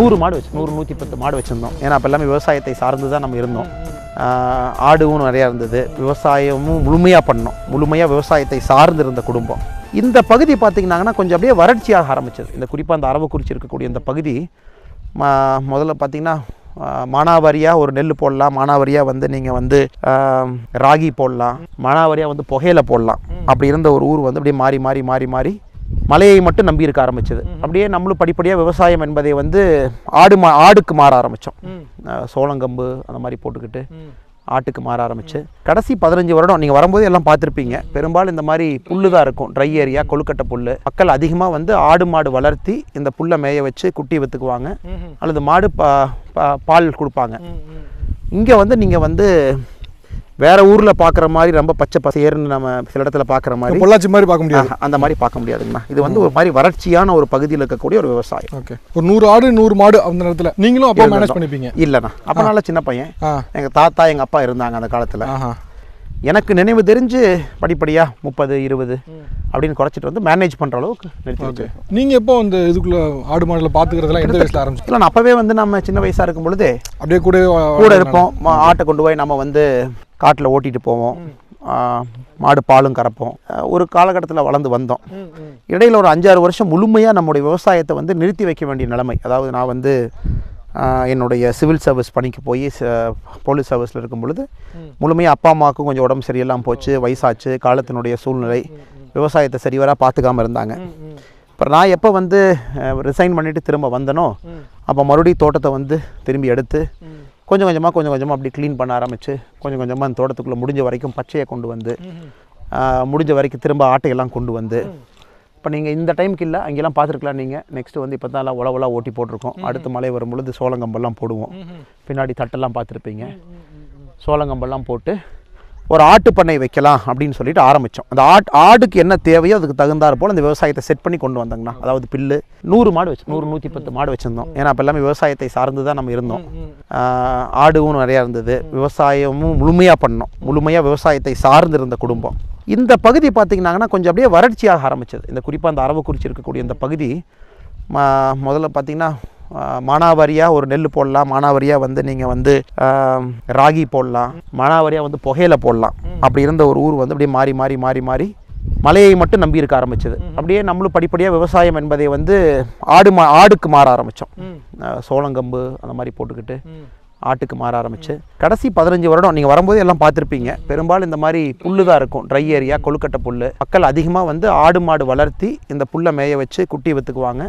நூறு மாடு வச்சு நூறு நூற்றி பத்து மாடு வச்சுருந்தோம். ஏன்னா அப்போ எல்லாமே விவசாயத்தை சார்ந்து தான் நம்ம இருந்தோம். ஆடுவும் நிறையா இருந்தது. விவசாயமும் முழுமையாக பண்ணோம். முழுமையாக விவசாயத்தை சார்ந்து இருந்த குடும்பம். இந்த பகுதி பார்த்திங்கன்னாங்கன்னா கொஞ்சம் அப்படியே வறட்சியாக ஆரம்பிச்சது. இந்த குறிப்பாக அந்த அரவக்குறிச்சி இருக்கக்கூடிய இந்த பகுதி ம- முதல்ல பார்த்திங்கன்னா மானாவாரியாக ஒரு நெல் போடலாம். மானாவாரியாக வந்து நீங்கள் வந்து ராகி போடலாம். மானாவாரியாக வந்து புகையில போடலாம். அப்படி இருந்த ஒரு ஊர் வந்து அப்படியே மாறி மாறி மாறி மாறி மலையை மட்டும் நம்பி இருக்க ஆரம்பிச்சது அப்படியே நம்மளும் படிப்படியாக விவசாயம் என்பதை வந்து ஆடு மா ஆடுக்கு மாற ஆரம்பித்தோம் சோளங்கம்பு அந்த மாதிரி போட்டுக்கிட்டு ஆட்டுக்கு மாற ஆரம்பிச்சு. கடைசி பதினஞ்சு வருடம் நீங்கள் வரும்போது எல்லாம் பார்த்துருப்பீங்க. பெரும்பாலும் இந்த மாதிரி புல்லு தான் இருக்கும். ட்ரை ஏரியா கொழுக்கட்டை புல் மக்கள் அதிகமாக வந்து ஆடு மாடு வளர்த்தி இந்த புல்லை மேய வச்சு குட்டி விற்றுக்குவாங்க அல்லது மாடு பா பா- பால் கொடுப்பாங்க. இங்கே வந்து நீங்கள் வந்து வேற ஊரில் பார்க்குற மாதிரி ரொம்ப பச்சை பசேர்னு நம்ம சில இடத்துல பார்க்குற மாதிரி பொள்ளாச்சி மாதிரி பார்க்க முடியாது. அந்த மாதிரி பார்க்க முடியாதுங்கண்ணா இது வந்து ஒரு மாதிரி வறட்சியான ஒரு பகுதியில் இருக்கக்கூடிய ஒரு விவசாயம். ஓகே. ஒரு நூறு ஆடு நூறு மாடு அந்த நேரத்தில் நீங்களும் அப்போ மேனேஜ் பண்ணிப்பீங்க. இல்லைண்ணா. அப்போ நல்ல சின்ன பையன். எங்கள் தாத்தா எங்கள் அப்பா இருந்தாங்க அந்த காலத்தில். எனக்கு நினைவு தெரிஞ்சு படிப்படியாக முப்பது இருபது அப்படின்னு குறைச்சிட்டு வந்து மேனேஜ் பண்ணுற அளவுக்கு நிறுத்தி நீங்கள் எப்போ அந்த இதுக்குள்ள ஆடு மாடுல பார்த்துக்கிறதெல்லாம் எந்த வயசில் ஆரம்பிச்சு இல்லை நான் அப்போவே வந்து நம்ம சின்ன வயசாக இருக்கும் பொழுது அப்படியே கூட கூட இருப்போம். ஆட்டை கொண்டு போய் நம்ம வந்து காட்டில் ஓட்டிட்டு போவோம். மாடு பாலும் கறப்போம். ஒரு காலகட்டத்தில் வளர்ந்து வந்தோம். இடையில ஒரு அஞ்சாறு வருஷம் முழுமையாக நம்முடைய விவசாயத்தை வந்து நிறுத்தி வைக்க வேண்டிய நிலைமை. அதாவது நான் வந்து என்னுடைய சிவில் சர்வீஸ் பணிக்கு போய் போலீஸ் சர்வீஸில் இருக்கும் பொழுது முழுமையாக அப்பா அம்மாவுக்கும் கொஞ்சம் உடம்பு சரியில்லாமல் போச்சு வயசாச்சு காலத்தினுடைய சூழ்நிலை விவசாயத்தை சரிவராக பார்த்துக்காம இருந்தாங்க. அப்புறம் நான் எப்போ வந்து ரிசைன் பண்ணிவிட்டு திரும்ப வந்தனோ அப்போ மறுபடியும் தோட்டத்தை வந்து திரும்பி எடுத்து கொஞ்சம் கொஞ்சமாக கொஞ்சம் கொஞ்சமாக அப்படி க்ளீன் பண்ண ஆரம்பித்து கொஞ்சம் கொஞ்சமாக அந்த தோட்டத்துக்குள்ளே முடிஞ்ச வரைக்கும் பச்சையை கொண்டு வந்து முடிஞ்ச வரைக்கும் திரும்ப ஆட்டையெல்லாம் கொண்டு வந்து இப்போ நீங்கள் இந்த டைமுக்கு இல்லை அங்கெல்லாம் பார்த்துருக்கலாம் நீங்கள் நெக்ஸ்ட்டு வந்து இப்போ தான் எல்லாம் உழவெல்லாம் ஓட்டி போட்டிருக்கோம். அடுத்து மழை வரும் பொழுது சோளங்கம்பெல்லாம் போடுவோம். பின்னாடி தட்டெல்லாம் பார்த்துருப்பீங்க. சோளங்கம்பெல்லாம் போட்டு ஒரு ஆட்டு பண்ணை வைக்கலாம் அப்படின்னு சொல்லிட்டு ஆரம்பித்தோம் அந்த ஆட் ஆடுக்கு என்ன தேவையோ அதுக்கு தகுந்தாற் போல் அந்த விவசாயத்தை செட் பண்ணி கொண்டு வந்தாங்கண்ணா. அதாவது பில்லு. நூறு மாடு வச்சு நூறு நூற்றி பத்து மாடு வச்சுருந்தோம். ஏன்னா அப்போ எல்லாமே விவசாயத்தை சார்ந்து தான் நம்ம இருந்தோம். ஆடுவும் நிறையா இருந்தது. விவசாயமும் முழுமையாக பண்ணோம். முழுமையாக விவசாயத்தை சார்ந்து இருந்த குடும்பம். இந்த பகுதி பார்த்திங்கன்னாங்கன்னா கொஞ்சம் அப்படியே வறட்சியாக ஆரம்பித்தது இந்த குறிப்பாக அந்த அரவக்குறிச்சி இருக்கக்கூடிய இந்த பகுதி ம- முதல்ல பார்த்தீங்கன்னா மானாவாரியாக ஒரு நெல் போடலாம். மானாவாரியாக வந்து நீங்கள் வந்து ராகி போடலாம். மானாவாரியாக வந்து புகையில போடலாம். அப்படி இருந்த ஒரு ஊர் வந்து அப்படியே மாறி மாறி மாறி மாறி மலையை மட்டும் நம்பி இருக்க ஆரம்பிச்சது. அப்படியே நம்மளும் படிப்படியாக விவசாயம் என்பதை வந்து ஆடு மா ஆடுக்கு மாற ஆரம்பித்தோம் சோளங்கம்பு அந்த மாதிரி போட்டுக்கிட்டு ஆட்டுக்கு மாற ஆரம்பிச்சு. கடைசி பதினஞ்சு வருடம் நீங்கள் வரும்போது எல்லாம் பார்த்துருப்பீங்க. பெரும்பாலும் இந்த மாதிரி புல்லு தான் இருக்கும். ட்ரை ஏரியா கொழுக்கட்டை புல் மக்கள் அதிகமாக வந்து ஆடு மாடு வளர்த்தி இந்த புல்லை மேய வச்சு குட்டி விற்றுக்குவாங்க